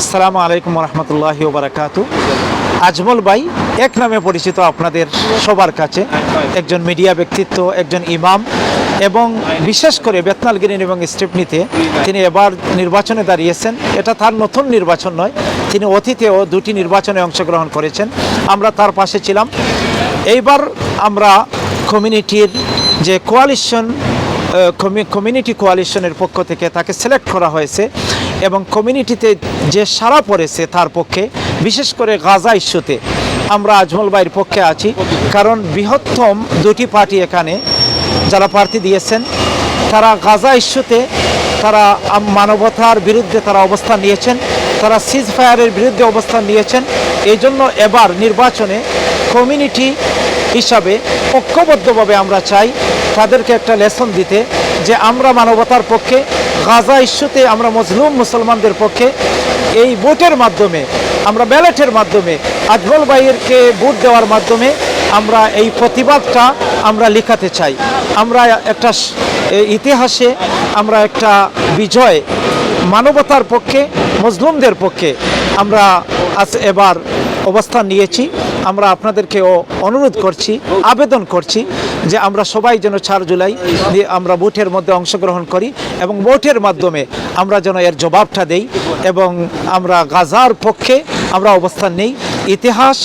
আসসালামু আলাইকুম রহমতুল্লাহ বারাকাতু আজমল ভাই, এক নামে পরিচিত আপনাদের সবার কাছে। একজন মিডিয়া ব্যক্তিত্ব, একজন ইমাম, এবং বিশেষ করে বেতনাল গ্রিন এবং স্টেপনিতে তিনি এবার নির্বাচনে দাঁড়িয়েছেন। এটা তার নতুন নির্বাচন নয়, তিনি অতীতেও দুটি নির্বাচনে অংশগ্রহণ করেছেন। আমরা তার পাশে ছিলাম। এইবার আমরা কমিউনিটির যে কোয়ালিশন কমিউনিটি কোয়ালিশনের পক্ষ থেকে তাকে সিলেক্ট করা হয়েছে। এবং কমিউনিটিতে যে সাড়া পড়েছে তার পক্ষে, বিশেষ করে গাজা ইস্যুতে আমরা আজমল ভাইয়ের পক্ষে আছি। কারণ বৃহত্তম দুটি পার্টি এখানে যারা প্রার্থী দিয়েছেন, তারা গাজা ইস্যুতে তারা মানবতার বিরুদ্ধে তারা অবস্থান নিয়েছেন, তারা সিজ ফায়ারের বিরুদ্ধে অবস্থান নিয়েছেন। এই জন্য এবার নির্বাচনে কমিউনিটি হিসাবে ঐক্যবদ্ধভাবে আমরা চাই তাদেরকে একটা লেসন দিতে। যে আমরা মানবতার পক্ষে, গাজা ইস্যুতে আমরা মজলুম মুসলমানদের পক্ষে এই ভোটের মাধ্যমে, আমরা ব্যালটের মাধ্যমে, আজমল ভাইয়েরকে ভোট দেওয়ার মাধ্যমে আমরা এই প্রতিবাদটা আমরা লিখাতে চাই। আমরা একটা ইতিহাসে আমরা একটা বিজয় মানবতার পক্ষে, মজলুমদের পক্ষে আমরা আজ এবার অবস্থান নিয়েছি। আমরা আপনাদেরকেও অনুরোধ করছি, আবেদন করছি যে আমরা সবাই যেন চার জুলাই আমরা ভোটের মধ্যে অংশগ্রহণ করি এবং ভোটের মাধ্যমে আমরা যেন এর জবাবটা দেই এবং আমরা গাজার পক্ষে আমরা অবস্থান নেই। ইতিহাস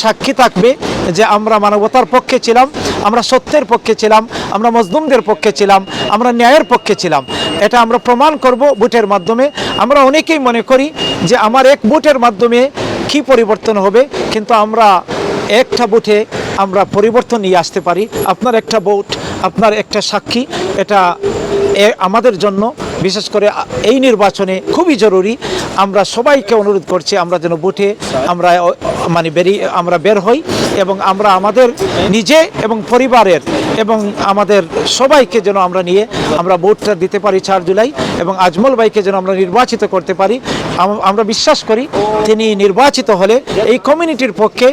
সাক্ষী থাকবে যে আমরা মানবতার পক্ষে ছিলাম, আমরা সত্যের পক্ষে ছিলাম, আমরা মজলুমদের পক্ষে ছিলাম, আমরা ন্যায়ের পক্ষে ছিলাম। এটা আমরা প্রমাণ করব ভোটের মাধ্যমে। আমরা অনেকেই মনে করি যে আমার এক ভোটের মাধ্যমে কি পরিবর্তন হবে? কিন্তু আমরা একটা ভোটে আমরা পরিবর্তন নিয়ে আসতে পারি। আপনার একটা ভোট আপনার একটা সাক্ষী, এটা আমাদের জন্য বিশেষ করে এই নির্বাচনে খুবই জরুরি। আমরা সবাইকে অনুরোধ করছি, আমরা যেন ভোটে আমরা মানে বেরিয়ে আমরা বের হই এবং আমরা আমাদের নিজে এবং পরিবারের এবং আমাদের সবাইকে যেন আমরা নিয়ে আমরা ভোটটা দিতে পারি চার জুলাই এবং আজমল ভাইকে যেন আমরা নির্বাচিত করতে পারি। আমরা বিশ্বাস করি তিনি নির্বাচিত হলে এই কমিউনিটির পক্ষে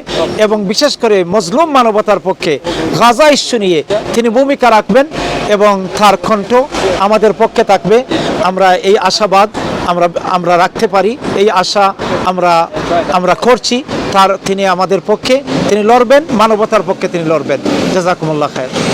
এবং বিশেষ করে মজলুম মানবতার পক্ষে গাজা ইস্যু নিয়ে তিনি ভূমিকা রাখবেন। এবং তার কণ্ঠ আমাদের পক্ষে থাকবে। আমরা এই আশাবাদ আমরা আমরা রাখতে পারি। এই আশা আমরা আমরা করছি। তার, তিনি আমাদের পক্ষে, তিনি লড়বেন, মানবতার পক্ষে তিনি লড়বেন। জাজাকুমুল্লাহ খায়ের।